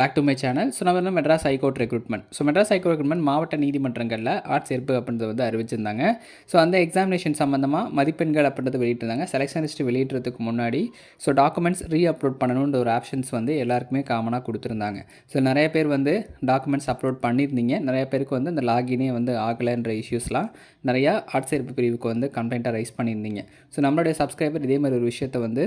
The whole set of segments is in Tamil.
Back to my channel so நம்ம வந்து Madras high court recruitment so Madras high court recruitment மாவட்ட நீதிமன்றங்களில் ஆர்ட்ஸ் சேர்ப்பு அப்படின்றத வந்து அறிவிச்சிருந்தாங்க. ஸோ அந்த எக்ஸாமினேஷன் சம்மந்தமாக மதிப்பெண்கள் அப்படின்றத வெளியிட்டிருந்தாங்க. செலெக்ஷன் லிஸ்ட் வெளியிடுறதுக்கு முன்னாடி ஸோ டாக்குமெண்ட்ஸ் ரீ அப்லோட் பண்ணணுன்ற ஒரு ஆப்ஷன்ஸ் வந்து எல்லாருக்குமே காமனாக கொடுத்துருந்தாங்க. ஸோ நிறைய பேர் வந்து டாக்குமெண்ட்ஸ் அப்லோட் பண்ணியிருந்தீங்க. நிறைய பேருக்கு வந்து அந்த லாகினே வந்து ஆகலைன்ற இஷ்யூஸ்லாம் நிறையா ஆர்ட்ஸ் சேர்ப்பு பிரிவுக்கு வந்து கம்ப்ளைண்ட்டாக ரைஸ் பண்ணியிருந்தீங்க. ஸோ நம்மளுடைய சப்ஸ்கிரைபர் இதே மாதிரி ஒரு விஷயத்தை வந்து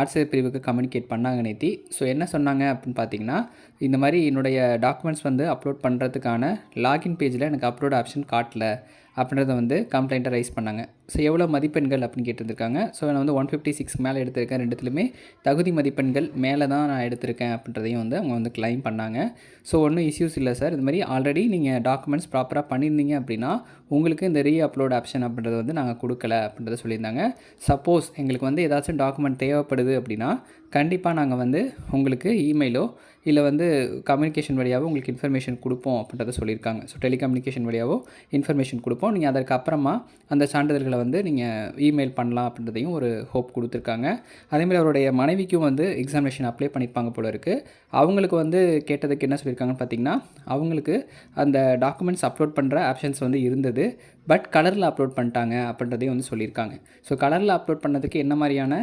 ஆர்ட்ஸ் சேர்ப்பு பிரிவுக்கு கம்யூனிகேட் பண்ணாங்க நேத்தி. ஸோ என்ன சொன்னாங்க அப்படின்னு பார்த்தீங்கன்னா இந்த மாதிரி என்னுடைய டாக்குமெண்ட்ஸ் வந்து அப்லோட் பண்ணுறதுக்கான லாகின் பேஜில் எனக்கு அப்லோட் ஆப்ஷன் காட்டல அப்படின்றத வந்து கம்ப்ளைண்ட்டை ரைஸ் பண்ணாங்க. ஸோ எவ்வளோ மதிப்பெண்கள் அப்படின்னு கேட்டிருந்திருக்காங்க. ஸோ நான் வந்து ஒன் ஃபிஃப்டி சிக்ஸ் மேலே எடுத்திருக்கேன் ரெண்டுத்துலையுமே. தகுதி மதிப்பெண்கள் மேலே தான் நான் எடுத்திருக்கேன் அப்படின்றதையும் வந்து அவங்க வந்து கிளைம் பண்ணாங்க. ஸோ ஒன்றும் இஷ்யூஸ் இல்லை சார் இது மாதிரி ஆல்ரெடி நீங்கள் டாக்குமெண்ட்ஸ் ப்ராப்பராக பண்ணியிருந்தீங்க அப்படின்னா உங்களுக்கு இந்த ரீ அப்லோட் ஆப்ஷன் அப்படின்றத வந்து நாங்கள் கொடுக்கல அப்படின்றத சொல்லியிருந்தாங்க. சப்போஸ் எங்களுக்கு வந்து ஏதாச்சும் டாக்குமெண்ட் தேவைப்படுது அப்படின்னா கண்டிப்பாக நாங்கள் வந்து உங்களுக்கு இமெயிலோ இல்லை வந்து கம்யூனிகேஷன் வழியாகவோ உங்களுக்கு இன்ஃபர்மேஷன் கொடுப்போம் அப்படின்றத சொல்லியிருக்காங்க. ஸோ டெலிகம்யூனிகேஷன் வழியாகவோ இன்ஃபர்மேஷன் கொடுப்போம். நீங்கள் அதற்கு அப்புறமா அந்த சான்றிதழ்களை வந்து நீங்கள் இமெயில் பண்ணலாம் அப்படின்றதையும் ஒரு ஹோப் கொடுத்துருக்காங்க. அதேமாதிரி அவருடைய மனைவிக்கும் வந்து எக்ஸாமினேஷன் அப்ளை பண்ணியிருப்பாங்க போல இருக்குது அவங்களுக்கு வந்து கேட்டதுக்கு என்ன சொல்லியிருக்காங்கன்னு பார்த்தீங்கன்னா அவங்களுக்கு அந்த டாக்குமெண்ட்ஸ் அப்லோட் பண்ணுற ஆப்ஷன்ஸ் வந்து இருந்தது. பட் கலரில் அப்லோட் பண்ணிட்டாங்க அப்படின்றதையும் வந்து சொல்லியிருக்காங்க ஸோ கலரில் அப்லோட் பண்ணதுக்கு என்ன மாதிரியான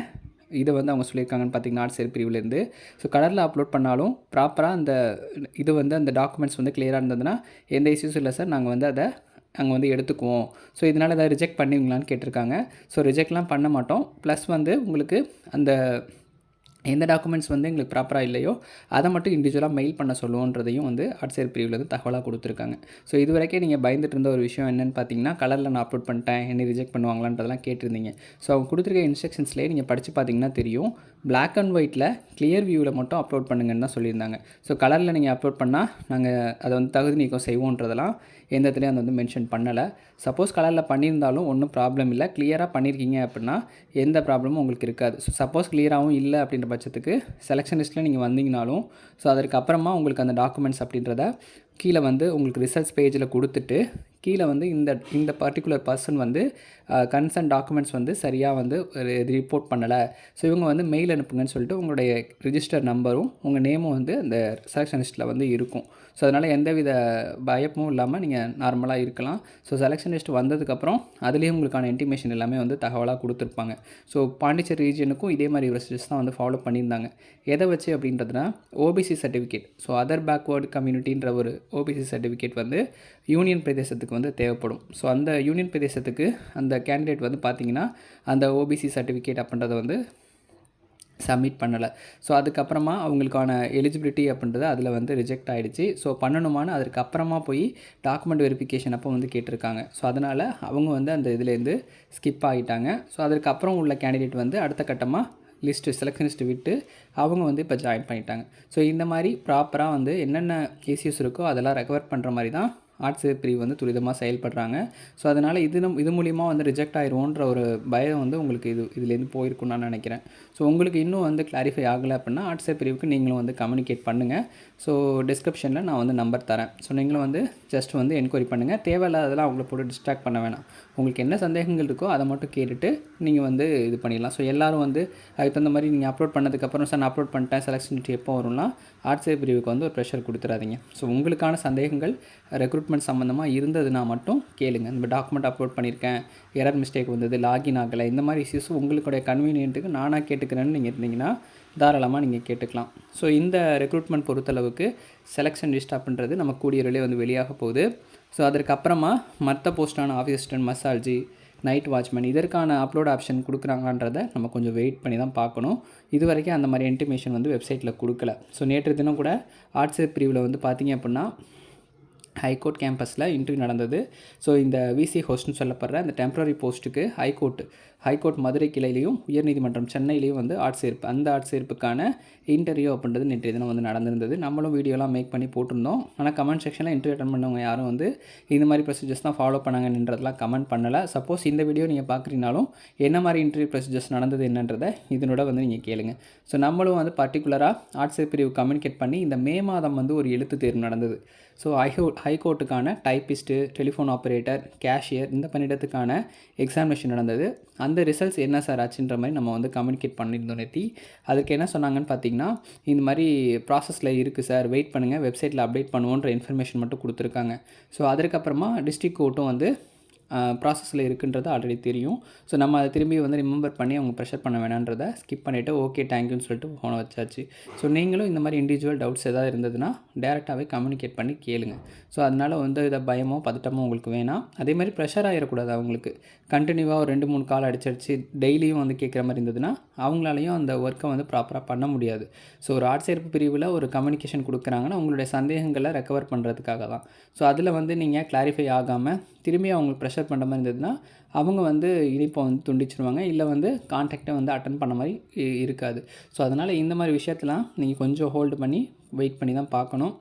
இதை வந்து அவங்க சொல்லியிருக்காங்கன்னு பார்த்தீங்கன்னா ஆர்ட்ஸ் பிரிவுலேருந்து ஸோ கலரில் அப்லோட் பண்ணாலும் ப்ராப்பராக அந்த இது வந்து அந்த டாக்குமெண்ட்ஸ் வந்து கிளியராக இருந்ததுன்னா எந்த இஷ்யூஸும் இல்லை சார் நாங்கள் வந்து அதை நாங்கள் வந்து எடுத்துக்குவோம். ஸோ இதனால் எதாவது ரிஜெக்ட் பண்ணுவீங்களான்னு கேட்டிருக்காங்க. ஸோ ரிஜெக்ட்லாம் பண்ண மாட்டோம். ப்ளஸ் வந்து உங்களுக்கு அந்த எந்த டாக்குமெண்ட்ஸ் வந்து எங்களுக்கு ப்ராப்பராக இல்லையோ அதை மட்டும் இண்டிவிஜுவலாக மெயில் பண்ண சொல்லுவோன்றதையும் வந்து ஆட்சியர் பிரிவில் வந்து தகவலாக கொடுத்துருக்காங்க. ஸோ இது வரைக்கும் நீங்கள் பயந்துட்டு இருந்த ஒரு விஷயம் என்னென்னு பார்த்தீங்கன்னா கலரில் நான் அப்லோட் பண்ணிட்டேன் என்ன ரிஜெக்ட் பண்ணுவாங்களான்றதெல்லாம் கேட்டிருந்தீங்க. ஸோ அவங்க கொடுத்துருக்க இன்ஸ்ட்ரக்ஷன்ஸ்லேயே நீங்கள் படித்து பார்த்தீங்கன்னா தெரியும். பிளாக் அண்ட் ஒயிட்டில் கிளியர் வியூவில் மட்டும் அப்லோட் பண்ணுங்கன்னு தான் சொல்லியிருந்தாங்க. ஸோ கலரில் நீங்கள் அப்லோட் பண்ணால் நாங்கள் அதை வந்து தகுதி நீக்கம் செய்வோன்றதெல்லாம் எந்த இடத்துலையும் அதை வந்து மென்ஷன் பண்ணலை. சப்போஸ் கலரில் பண்ணியிருந்தாலும் ஒன்றும் ப்ராப்ளம் இல்லை. கிளியராக பண்ணியிருக்கீங்க அப்படின்னா எந்த ப்ராப்ளமும் உங்களுக்கு இருக்காது. ஸோ சப்போஸ் கிளியராகவும் இல்லை அப்படின்ற பட்சத்துக்கு செலெக்ஷன் லிஸ்ட்டில் நீங்கள் வந்தீங்கனாலும் ஸோ அதற்கு அப்புறமா உங்களுக்கு அந்த டாக்குமெண்ட்ஸ் அப்படின்றத கீழே வந்து உங்களுக்கு ரிசர்ச் பேஜில் கொடுத்துட்டு கீழே வந்து இந்த இந்த பர்டிகுலர் பர்சன் வந்து கன்சர்ன் டாக்குமெண்ட்ஸ் வந்து சரியாக வந்து ரிப்போர்ட் பண்ணலை. ஸோ இவங்க வந்து மெயில் அனுப்புங்கன்னு சொல்லிட்டு உங்களுடைய ரிஜிஸ்டர் நம்பரும் உங்கள் நேமும் வந்து அந்த செலெக்ஷன் லிஸ்ட்டில் வந்து இருக்கும். ஸோ அதனால் எந்தவித பயமும் இல்லாமல் நீங்கள் நார்மலாக இருக்கலாம். ஸோ செலெக்ஷன் லிஸ்ட் வந்ததுக்கப்புறம் அதுலேயும் உங்களுக்கான இன்டிமேஷன் எல்லாமே வந்து தகவலாக கொடுத்துருப்பாங்க. ஸோ பாண்டிச்சேரி ரீஜனுக்கும் இதே மாதிரி ப்ரொசீஜர்ஸ் தான் வந்து ஃபாலோ பண்ணியிருந்தாங்க. எதை வச்சு அப்படின்றதுனா OBC certificate so other backward கம்யூனிட்டின்ற ஒரு ஓபிசி சர்டிஃபிகேட் வந்து யூனியன் பிரதேசத்துக்கு வந்து தேவைப்படும். ஸோ அந்த யூனியன் பிரதேசத்துக்கு அந்த கேண்டிடேட் வந்து பார்த்திங்கன்னா அந்த ஓபிசி சர்டிஃபிகேட் அப்படின்றத வந்து சப்மிட் பண்ணலை. ஸோ அதுக்கப்புறமா அவங்களுக்கான எலிஜிபிலிட்டி அப்படின்றது அதில் வந்து ரிஜெக்ட் ஆகிடுச்சு ஸோ பண்ணணுமான்னு அதுக்கப்புறமா போய் டாக்குமெண்ட் வெரிஃபிகேஷன் அப்போ வந்து கேட்டிருக்காங்க. ஸோ அதனால் அவங்க வந்து அந்த இதுலேருந்து ஸ்கிப் ஆகிட்டாங்க ஸோ அதுக்கப்புறம் உள்ள கேண்டிடேட் வந்து அடுத்த கட்டமாக லிஸ்ட்டு செலெக்ஷன் லிஸ்ட்டு விட்டு அவங்க வந்து இப்போ ஜாயின் பண்ணிட்டாங்க. ஸோ இந்த மாதிரி ப்ராப்பராக வந்து என்னென்ன கேசியஸ் இருக்கோ அதெல்லாம் ரெக்கவர் பண்ணுற மாதிரி தான் ஆர்ட்ஸ் பிரிவு வந்து துரிதமாக செயல்படுறாங்க. ஸோ அதனால் இது நம் இது மூலிமா வந்து ரிஜெக்ட் ஆயிடுவோன்ற ஒரு பயம் வந்து உங்களுக்கு இது இதுலேருந்து போயிருக்குன்னு நான் நினைக்கிறேன். ஸோ உங்களுக்கு இன்னும் வந்து கிளாரிஃபை ஆகலை அப்படின்னா ஆர்ட்ஸ் பிரிவுக்கு நீங்களும் வந்து கம்யூனிகேட் பண்ணுங்கள் ஸோ டிஸ்கிரிப்ஷனில் நான் வந்து நம்பர் தரேன். ஸோ நீங்களும் வந்து ஜஸ்ட் வந்து என்கொயரி பண்ணுங்கள் தேவையில்லாததெல்லாம் அவங்கள போட்டு டிஸ்ட்ராக்ட் பண்ண வேணாம். உங்களுக்கு என்ன சந்தேகங்கள் இருக்கோ அதை மட்டும் கேட்டுட்டு நீங்கள் வந்து இது பண்ணிடலாம். ஸோ எல்லோரும் வந்து அதுக்கு தகுந்த மாதிரி நீங்கள் அப்லோட் பண்ணதுக்கப்புறம் சார் நான் அப்லோட் பண்ணிட்டேன். செலெக்ஷன் எப்போ வரும்னா ஆர்ட்ஸ் பிரிவுக்கு வந்து ஒரு ப்ரெஷர் கொடுத்துறாதீங்க. ஸோ உங்களுக்கான சந்தேகங்கள் ரெக்ரூட்மெண்ட் சம்மந்தமாக இருந்ததுன்னா மட்டும் கேளுங்க. இந்த டாக்குமெண்ட் அப்லோட் பண்ணியிருக்கேன் எரர் மிஸ்டேக் வந்தது லாகின் ஆகலை. இந்த மாதிரி இஷ்யூஸ் உங்களுடைய கன்வீனியன்ட்டுக்கு நானாக கேட்டுக்கிறேன்னு நீங்கள் இருந்தீங்கன்னா தாராளமாக நீங்கள் கேட்டுக்கலாம். ஸோ இந்த ரெக்ரூட்மெண்ட் பொறுத்தளவுக்கு செலெக்ஷன் லிஸ்ட் அப்படின்றது நம்ம கூடிய வந்து வெளியாக போகுது. ஸோ அதற்கப்புறமா மற்ற போஸ்டான ஆஃபீஸ் அசிஸ்டன்ட் மசால்ஜி நைட் வாட்ச்மேன் இதற்கான அப்லோட் ஆப்ஷன் கொடுக்குறாங்கன்றதை நம்ம கொஞ்சம் வெயிட் பண்ணி தான் பார்க்கணும். இது வரைக்கும் அந்த மாதிரி இன்டிமேஷன் வந்து வெப்சைட்டில் கொடுக்கல. ஸோ நேற்று தினம் கூட ஆர்ட்ஸ் பிரிவில் வந்து பார்த்திங்க அப்படின்னா ஹைகோர்ட் கேம்பஸில் இன்டர்வியூ நடந்தது. ஸோ இந்த விசி ஹோஸ்ட்னு சொல்லப்படுற இந்த டெம்பரரி போஸ்ட்டுக்கு ஹைகோர்ட் ஹைகோர்ட் மதுரை கிளையிலையும் உயர்நீதிமன்றம் சென்னையிலையும் வந்து ஆட்சேர்ப்பு அந்த ஆட்சேர்ப்புக்கான இன்டர்வியூ அப்படின்றது நேற்றைய தினம் வந்து நடந்திருந்தது. நம்மளும் வீடியோலாம் மேக் பண்ணி போட்டிருந்தோம். ஆனால் கமெண்ட் செக்ஷனில் இன்டர்வியூ அட்டன் பண்ணவங்க யாரும் வந்து இந்த மாதிரி ப்ரொசீஜர்ஸ் தான் ஃபாலோ பண்ணாங்கன்றதெல்லாம் கமெண்ட் பண்ணலை. சப்போஸ் இந்த வீடியோ நீங்கள் பார்க்குறீங்கனாலும் என்ன மாதிரி இன்டர்வியூ ப்ரொசீஜர்ஸ் நடந்தது என்னன்றதை இதனோட வந்து நீங்கள் கேளுங்க. ஸோ நம்மளும் வந்து பர்டிகுலராக ஆட்சேர் பிரிவு கம்யூனிகேட் பண்ணி இந்த மே மாதம் வந்து ஒரு எழுத்து தேர்வு நடந்தது. ஸோ ஹைகோ ஹைகோர்ட்டுக்கான டைப்பிஸ்ட்டு டெலிஃபோன் ஆப்ரேட்டர் கேஷியர் இந்த பணியிடத்துக்கான எக்ஸாமினேஷன் நடந்தது. அந்த ரிசல்ட்ஸ் என்ன சார் ஆச்சுன்ற மாதிரி நம்ம வந்து கம்யூனிகேட் பண்ணியிருந்தோம் நேத்தி. அதுக்கு என்ன சொன்னாங்கன்னு பார்த்தீங்கன்னா இந்த மாதிரி ப்ராசஸில் இருக்குது சார் வெயிட் பண்ணுங்கள் வெப்சைட்டில் அப்டேட் பண்ணுவோன்ற இன்ஃபர்மேஷன் மட்டும் கொடுத்துருக்காங்க. ஸோ அதுக்கப்புறமா டிஸ்ட்ரிக் கோர்ட்டும் வந்து ப்ராசஸில் இருக்குன்றது ஆல்ரெடி தெரியும். ஸோ நம்ம அதை திரும்பி வந்து ரிமெம்பர் பண்ணி அவங்க ப்ரெஷர் பண்ண வேணான்றதை ஸ்கிப் பண்ணிவிட்டு ஓகே தேங்க்யூன்னு சொல்லிட்டு ஃபோனை வச்சாச்சு. ஸோ நீங்களும் இந்த மாதிரி இண்டிவிஜுவல் டவுட்ஸ் எதாவது இருந்ததுன்னா டேரெக்டாகவே கம்யூனிகேட் பண்ணி கேளுங்க. ஸோ அதனால் வந்து இதை பயமோ பதட்டமோ உங்களுக்கு வேணாம். அதே மாதிரி ப்ரெஷர் ஆகிடக்கூடாது அவங்களுக்கு. கண்டினியூவாக ஒரு ரெண்டு மூணு கால் அடிச்சடிச்சு டெய்லியும் வந்து கேட்குற மாதிரி இருந்ததுன்னா அவங்களாலையும் அந்த ஒர்க்கை வந்து ப்ராப்பராக பண்ண முடியாது. ஸோ ஒரு ஆட்சேர்ப்பு பிரிவில் ஒரு கம்யூனிகேஷன் கொடுக்குறாங்கன்னா உங்களுடைய சந்தேகங்களை ரெக்கவர் பண்ணுறதுக்காக தான். ஸோ அதில் வந்து நீங்கள் கிளாரிஃபை ஆகாமல் திரும்பி அவங்களுக்கு ப்ரெஷர் பண்ணுற மாதிரி இருந்ததுன்னா அவங்க வந்து இனிப்பை வந்து துண்டிச்சிருவாங்க. இல்லை வந்து கான்டாக்டை வந்து அட்டன் பண்ண மாதிரி இருக்காது. ஸோ அதனால் இந்த மாதிரி விஷயத்தெலாம் நீங்கள் கொஞ்சம் ஹோல்டு பண்ணி வெயிட் பண்ணி தான் பார்க்கணும்.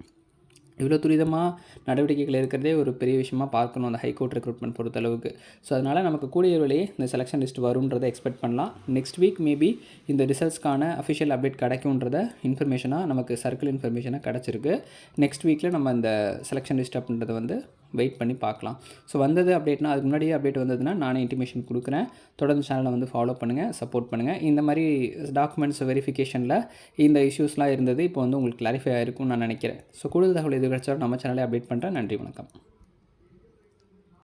இவ்வளோ துரிதமாக நடவடிக்கைகள் இருக்கிறதே ஒரு பெரிய விஷயமாக பார்க்கணும் அந்த ஹைகோர்ட் ரெக்ரூட்மெண்ட் பொறுத்தளவுக்கு. ஸோ அதனால் நமக்கு கூடிய விலையே இந்த செலெக்ஷன் லிஸ்ட் வரும்ன்றதை எக்ஸ்பெக்ட் பண்ணலாம். நெக்ஸ்ட் வீக் மேபி இந்த ரிசல்ட்ஸ்க்கான அஃபிஷியல் அப்டேட் கிடைக்கும்ன்றத இன்ஃபர்மேஷனாக நமக்கு சர்க்கிள் இன்ஃபர்மேஷனாக கிடச்சிருக்கு. நெக்ஸ்ட் வீக்கில் நம்ம இந்த செலெக்ஷன் லிஸ்ட் அப்படின்றத வந்து வெயிட் பண்ணி பார்க்கலாம். ஸோ வந்தது அப்டேட்னா அதுக்கு முன்னாடியே அப்டேட் வந்ததுன்னா நானே இன்டிமேஷன் கொடுக்குறேன். தொடர்ந்து சேனலை வந்து ஃபாலோ பண்ணுங்கள் சப்போர்ட் பண்ணுங்கள் இந்த மாதிரி டாக்குமெண்ட்ஸ் வெரிஃபிகேஷனில் இந்த இஷ்யூஸ்லாம் இருந்தது இப்போ வந்து உங்களுக்கு கிளாரிஃபை ஆயிருக்கும்னு நான் நினைக்கிறேன். ஸோ கூடுதல் தகவல் எது கிடைச்சாலும் நம்ம சேனலை அப்டேட் பண்ணுறேன் நன்றி வணக்கம்.